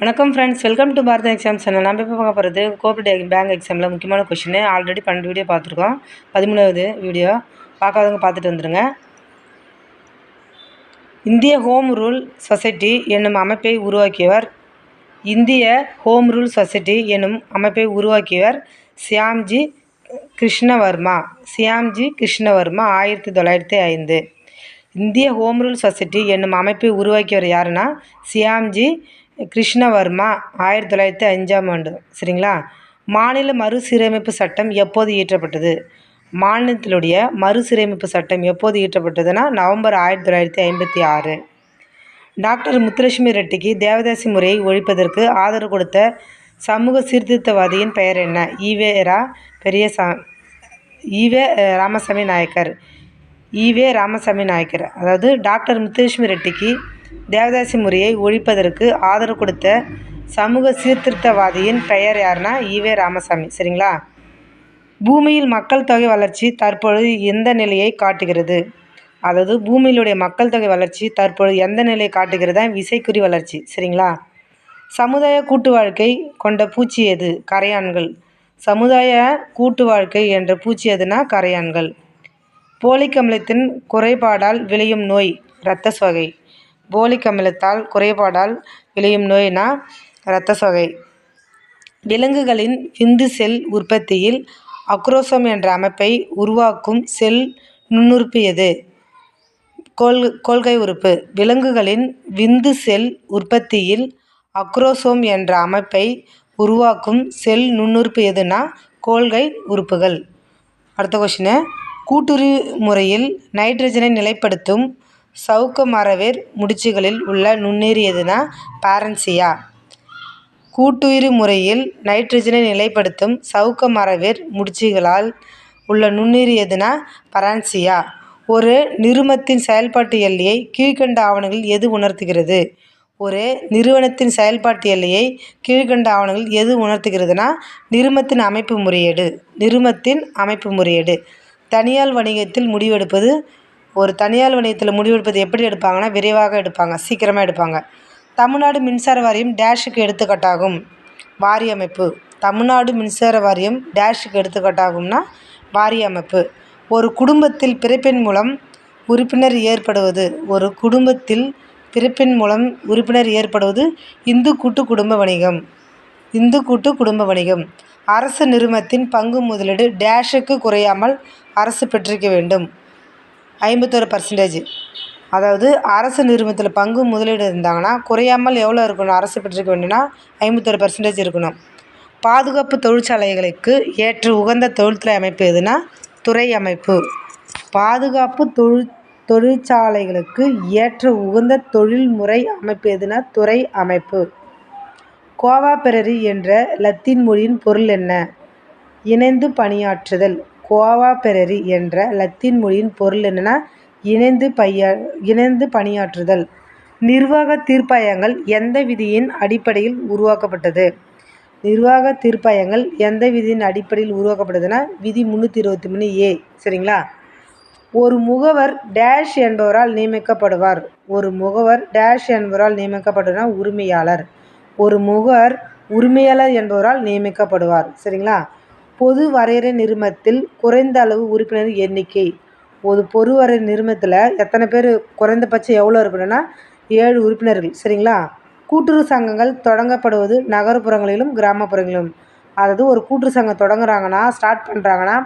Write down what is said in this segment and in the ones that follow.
வணக்கம் friends welcome to Bharath exam channel நம்ம இப்போ பார்க்க போகிறது கோஆப்ரேட்டிவ் பேங்க் எக்ஸாமில் முக்கியமான கொஷின் ஆல்ரெடி பன்னெண்டு வீடியோ பார்த்துருக்கோம். பதிமூணாவது வீடியோ பார்க்காதவங்க பார்த்துட்டு வந்துடுங்க இந்திய ஹோம் ரூல் சொசைட்டி என்னும் அமைப்பை உருவாக்கியவர் இந்திய ஹோம் ரூல் சொசைட்டி என்னும் அமைப்பை உருவாக்கியவர் சியாம்ஜி கிருஷ்ணவர்மா. சியாம்ஜி கிருஷ்ணவர்மா ஆயிரத்தி தொள்ளாயிரத்தி ஐந்து. இந்திய ஹோம் ரூல் சொசைட்டி என்னும் அமைப்பை உருவாக்கியவர் யாருன்னா சியாம்ஜி கிருஷ்ணவர்மா ஆயிரத்தி தொள்ளாயிரத்தி அஞ்சாம் ஆண்டு. சரிங்களா? மாநில மறுசீரமைப்பு சட்டம் எப்போது இயற்றப்பட்டது? மாநிலத்தினுடைய மறுசீரமைப்பு சட்டம் எப்போது இயற்றப்பட்டதுன்னா நவம்பர் ஆயிரத்தி தொள்ளாயிரத்தி ஐம்பத்தி ஆறு. டாக்டர் முத்துலட்சுமி ரெட்டிக்கு தேவதாசி முறையை ஒழிப்பதற்கு ஆதரவு கொடுத்த சமூக சீர்திருத்தவாதியின் பெயர் என்ன? ஈவேரா பெரியசா ஈவே ராமசாமி நாயக்கர். ஈவே ராமசாமி நாயக்கர். அதாவது டாக்டர் முத்துலட்சுமி ரெட்டிக்கு தேவதாசி முறையை ஒழிப்பதற்கு ஆதரவு கொடுத்த சமூக சீர்திருத்தவாதியின் பெயர் யாருன்னா ஈவே ராமசாமி. சரிங்களா? பூமியில் மக்கள் தொகை வளர்ச்சி தற்பொழுது எந்த நிலையை காட்டுகிறது? அதாவது பூமியிலுடைய மக்கள் தொகை வளர்ச்சி தற்பொழுது எந்த நிலையை காட்டுகிறதா? விசைக்குறி வளர்ச்சி. சரிங்களா? சமுதாய கூட்டு வாழ்க்கை கொண்ட பூச்சி எது? கரையான்கள். சமுதாய கூட்டு வாழ்க்கை என்ற பூச்சி எதுனா கரையான்கள். போலிக் அமிலத்தின் குறைபாடால் விளையும் நோய் இரத்த சோகை. போலிக் அமிலத்தால் குறைபாடால் விளையும் நோய்னா இரத்த சோகை. விலங்குகளின் விந்து செல் உற்பத்தியில் அக்ரோசம் என்ற அமைப்பை உருவாக்கும் செல் நுண்ணுறுப்பு எது? கோல் கொள்கை உறுப்பு. விலங்குகளின் விந்து செல் உற்பத்தியில் அக்ரோசோம் என்ற அமைப்பை உருவாக்கும் செல் நுண்ணுறுப்பு எதுனா? கோல்கை உறுப்புகள். அடுத்த கொஷினு கூட்டுறவு முறையில் நைட்ரஜனை நிலைப்படுத்தும் சவுக்க மரவேர் முடிச்சுகளில் உள்ள நுண்ணுயிரி எதுனா? பாரன்சியா. கூட்டுயிர் முறையில் நைட்ரஜனை நிலைப்படுத்தும் சவுக்க மரவேர் முடிச்சுகளால் உள்ள நுண்ணுயிரி எதுனா? பரான்சியா. ஒரு நிறுமத்தின் செயல்பாட்டு எல்லையை கீழ்க்கண்ட ஆவணங்களில் எது உணர்த்துகிறது? ஒரு நிறுவனத்தின் செயல்பாட்டு எல்லையை கீழ்க்கண்ட ஆவணங்கள் எது உணர்த்துகிறதுனா? நிறுமத்தின் அமைப்பு முறையீடு. நிறுமத்தின் அமைப்பு முறையீடு. தனியார் வணிகத்தில் முடிவெடுப்பது ஒரு தனியார் வணிகத்தில் முடிவெடுப்பது எப்படி எடுப்பாங்கன்னா விரைவாக எடுப்பாங்க சீக்கிரமாக எடுப்பாங்க. தமிழ்நாடு மின்சார வாரியம் டேஷுக்கு எடுத்துக்காட்டாகும். வாரிய அமைப்பு தமிழ்நாடு மின்சார வாரியம் டேஷுக்கு எடுத்துக்காட்டாகும்னா வாரிய அமைப்பு ஒரு குடும்பத்தில் பிறப்பின் மூலம் உறுப்பினர் ஏற்படுவது. ஒரு குடும்பத்தில் பிறப்பின் மூலம் உறுப்பினர் ஏற்படுவது இந்து கூட்டு குடும்ப வணிகம். இந்து கூட்டு குடும்ப வணிகம். அரசு நிறுவனத்தின் பங்கு முதலீடு டேஷுக்கு குறையாமல் அரசு பெற்றிருக்க வேண்டும். ஐம்பத்தொரு பர்சன்டேஜ் அதாவது அரசு நிறுவனத்தில் பங்கு முதலீடு இருந்தாங்கன்னா குறையாமல் எவ்வளோ இருக்கணும்? அரசு பெற்றிருக்க வேண்டும்னா ஐம்பத்தொரு பர்சன்டேஜ் இருக்கணும். பாதுகாப்பு தொழிற்சாலைகளுக்கு ஏற்று உகந்த தொழில்துறை அமைப்பு எதுனா துறை அமைப்பு. பாதுகாப்பு தொழில் தொழிற்சாலைகளுக்கு ஏற்ற உகந்த தொழில்முறை அமைப்பு எதுனா துறை அமைப்பு. கோவாபெரரி என்ற லத்தீன் மொழியின் பொருள் என்ன? இணைந்து பணியாற்றுதல். கோவாபெரரி என்ற லத்தீன் மொழியின் பொருள் என்னென்னா இணைந்து பையா இணைந்து பணியாற்றுதல். நிர்வாக தீர்ப்பாயங்கள் எந்த விதியின் அடிப்படையில் உருவாக்கப்பட்டது? நிர்வாக தீர்ப்பாயங்கள் எந்த விதியின் அடிப்படையில் உருவாக்கப்பட்டதுன்னா விதி முந்நூற்றி இருபத்தி மூணு ஏ. சரிங்களா? ஒரு முகவர் டேஷ் என்பவரால் நியமிக்கப்படுவார். ஒரு முகவர் டேஷ் என்பவரால் நியமிக்கப்படுவார் உரிமையாளர். ஒரு முகர் உரிமையாளர் என்பவரால் நியமிக்கப்படுவார். சரிங்களா? பொது வரையறை நிறுமத்தில் குறைந்த அளவு உறுப்பினர் எண்ணிக்கை. ஒரு பொது வரையறை நிறுவனத்தில் எத்தனை பேர் குறைந்தபட்சம் எவ்வளோ இருக்கணும்னா ஏழு உறுப்பினர்கள். சரிங்களா? கூட்டுறவு சங்கங்கள் தொடங்கப்படுவது நகர்ப்புறங்களிலும் கிராமப்புறங்களிலும். அதாவது ஒரு கூட்டுறவு சங்கம் தொடங்குறாங்கன்னா ஸ்டார்ட் பண்ணுறாங்கன்னா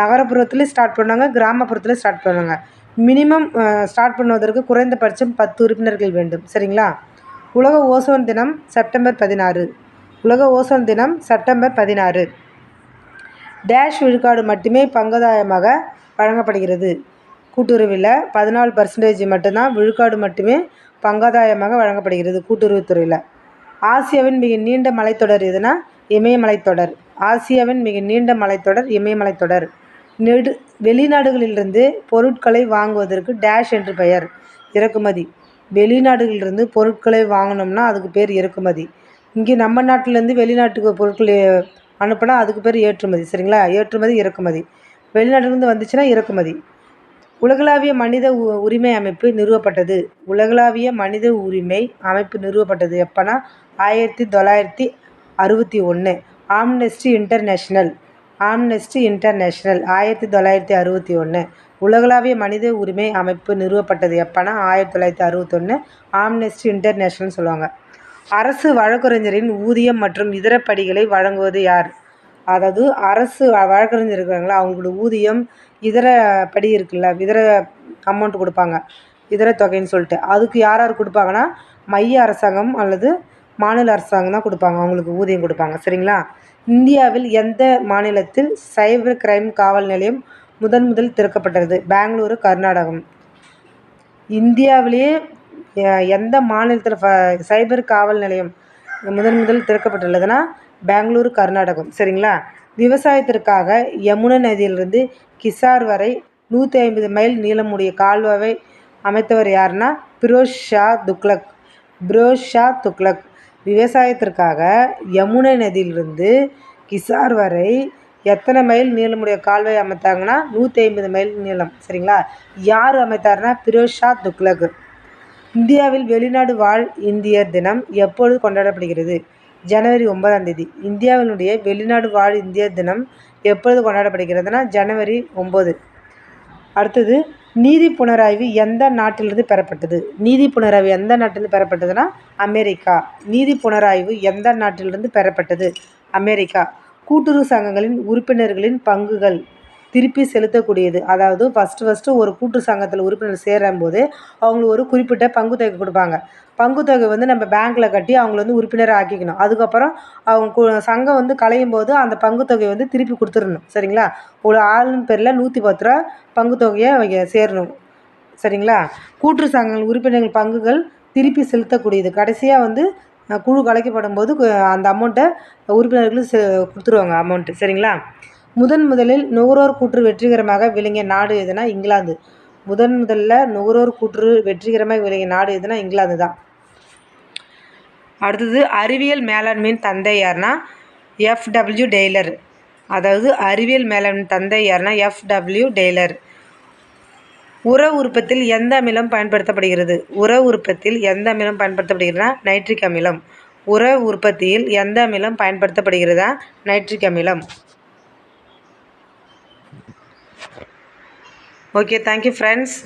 நகரப்புறத்துலேயும் ஸ்டார்ட் பண்ணுவாங்க கிராமப்புறத்துலேயும் ஸ்டார்ட் பண்ணுவாங்க. மினிமம் ஸ்டார்ட் பண்ணுவதற்கு குறைந்தபட்சம் பத்து உறுப்பினர்கள் வேண்டும். சரிங்களா? உலக ஓசோன் தினம் செப்டம்பர் பதினாறு. உலக ஓசோன் தினம் செப்டம்பர் பதினாறு. டேஷ் விழுக்காடு மட்டுமே பங்கதாயமாக வழங்கப்படுகிறது. கூட்டுறவில் பதினாலு பர்சன்டேஜ் மட்டும்தான் விழுக்காடு மட்டுமே பங்காதாயமாக வழங்கப்படுகிறது கூட்டுறவுத்துறையில். ஆசியாவின் மிக நீண்ட மலைத்தொடர் எதுனா? இமயமலைத்தொடர். ஆசியாவின் மிக நீண்ட மலைத்தொடர் இமயமலைத்தொடர். நெடு வெளிநாடுகளிலிருந்து பொருட்களை வாங்குவதற்கு டேஷ் என்று பெயர். இறக்குமதி. வெளிநாடுகளிலிருந்து பொருட்களை வாங்கினோம்னா அதுக்கு பேர் இறக்குமதி. இங்கே நம்ம நாட்டிலேருந்து வெளிநாட்டுக்கு பொருட்கள் அனுப்புனா அதுக்கு பேர் ஏற்றுமதி. சரிங்களா? ஏற்றுமதி இறக்குமதி. வெளிநாட்டிலிருந்து வந்துச்சுன்னா இறக்குமதி. உலகளாவிய மனித உ உரிமை அமைப்பு நிறுவப்பட்டது. உலகளாவிய மனித உரிமை அமைப்பு நிறுவப்பட்டது எப்போனா ஆயிரத்தி தொள்ளாயிரத்தி அறுபத்தி ஒன்று ஆம்னெஸ்டி இன்டர்நேஷ்னல் ஆம்னெஸ்டி இன்டர்நேஷ்னல் ஆயிரத்தி தொள்ளாயிரத்தி அறுபத்தி ஒன்று உலகளாவிய மனித உரிமை அமைப்பு நிறுவப்பட்டது எப்போனா ஆயிரத்தி தொள்ளாயிரத்தி அறுபத்தொன்று ஆம்னெஸ்டி இன்டர்நேஷ்னல்னு சொல்லுவாங்க. அரசு வழக்கறிஞரின் ஊதியம் மற்றும் இதர படிகளை வழங்குவது யார்? அதாவது அரசு வழக்கறிஞர் இருக்கிறாங்களா அவங்களோட ஊதியம் இதர படி இருக்குல்ல இதர அமௌண்ட் கொடுப்பாங்க இதர தொகைன்னு சொல்லிட்டு. அதுக்கு யார் யார் கொடுப்பாங்கன்னா மைய அரசாங்கம் அல்லது மாநில அரசாங்கம் தான் கொடுப்பாங்க அவங்களுக்கு ஊதியம் கொடுப்பாங்க சரிங்களா? இந்தியாவில் எந்த மாநிலத்தில் சைபர் கிரைம் காவல் நிலையம் முதன் முதல் திறக்கப்பட்டது. பெங்களூரு கர்நாடகம். இந்தியாவிலேயே எந்த மாநிலத்தில் ஃப சைபர் காவல் நிலையம் முதன் முதல் திறக்கப்பட்டுள்ளதுன்னா பெங்களூரு கர்நாடகம். சரிங்களா? விவசாயத்திற்காக யமுனை நதியிலிருந்து கிசார் வரை நூற்றி ஐம்பது மைல் நீளமுடைய கால்வாவை அமைத்தவர் யாருன்னா பிரோஸ் ஷா துக்லக் பிரோஸ் ஷா துக்ளக். விவசாயத்திற்காக யமுனை நதியிலிருந்து கிசார் வரை எத்தனை மைல் நீளமுடைய கால்வாய் அமைத்தாங்கன்னா நூற்றி ஐம்பது மைல் நீளம் சரிங்களா? யார் அமைத்தார்னா பிரோஷா துக்லக் இந்தியாவில் வெளிநாடு வாழ் இந்தியர் தினம் எப்பொழுது கொண்டாடப்படுகிறது? ஜனவரி ஒன்பதாம் தேதி. இந்தியாவினுடைய வெளிநாடு வாழ் இந்தியர் தினம் எப்பொழுது கொண்டாடப்படுகிறதுனா ஜனவரி ஒம்பது அடுத்தது நீதி புனராய்வு எந்த நாட்டிலிருந்து பெறப்பட்டது? நீதி புனராய்வு எந்த நாட்டிலிருந்து பெறப்பட்டதுன்னா அமெரிக்கா. நீதி புனராய்வு எந்த நாட்டிலிருந்து பெறப்பட்டது? அமெரிக்கா. கூட்டுறவு சங்கங்களின் உறுப்பினர்களின் பங்குகள் திருப்பி செலுத்தக்கூடியது. அதாவது ஃபஸ்ட்டு ஃபஸ்ட்டு ஒரு கூட்டு சங்கத்தில் உறுப்பினர் சேரும்போது அவங்களுக்கு ஒரு குறிப்பிட்ட பங்குத்தொகை கொடுப்பாங்க. பங்குத்தொகை வந்து நம்ம பேங்க்கில் கட்டி அவங்கள வந்து உறுப்பினர் ஆக்கிக்கணும். அதுக்கப்புறம் அவங்க சங்கம் வந்து கலையும் போது அந்த பங்குத்தொகையை வந்து திருப்பி கொடுத்துடணும். சரிங்களா? ஒரு ஆளுன் பேரில் நூற்றி பத்து ரூபா பங்குத்தொகையை அவங்க சேரணும். சரிங்களா? கூட்டு சங்கங்கள் உறுப்பினர்கள் பங்குகள் திருப்பி செலுத்தக்கூடியது. கடைசியாக வந்து குழு கலைக்கப்படும் போது அந்த அமௌண்ட்டை உறுப்பினர்களுக்கு செ கொடுத்துருவாங்க அமௌண்ட்டு சரிங்களா? முதன் முதலில் நுகர்வோர் கூற்று வெற்றிகரமாக விளங்கிய நாடு எதுனா இங்கிலாந்து. முதன் முதல்ல நுகர்வோர் கூற்று வெற்றிகரமாக விளங்கிய நாடு எதுனா இங்கிலாந்து தான். அடுத்தது அறிவியல் மேலாண்மையின் தந்தை யாருன்னா எஃப்டபிள்யூ டெய்லர். அதாவது அறிவியல் மேலாண்மை தந்தை யாருன்னா எஃப்டபிள்யூ டெய்லர். உர உற்பத்தியில் எந்த அமிலம் பயன்படுத்தப்படுகிறது? உர உற்பத்தியில் எந்த அமிலம் பயன்படுத்தப்படுகிறதுனா நைட்ரிக் அமிலம். உர உற்பத்தியில் எந்த அமிலம் பயன்படுத்தப்படுகிறதா? நைட்ரிக் அமிலம். Okay thank you friends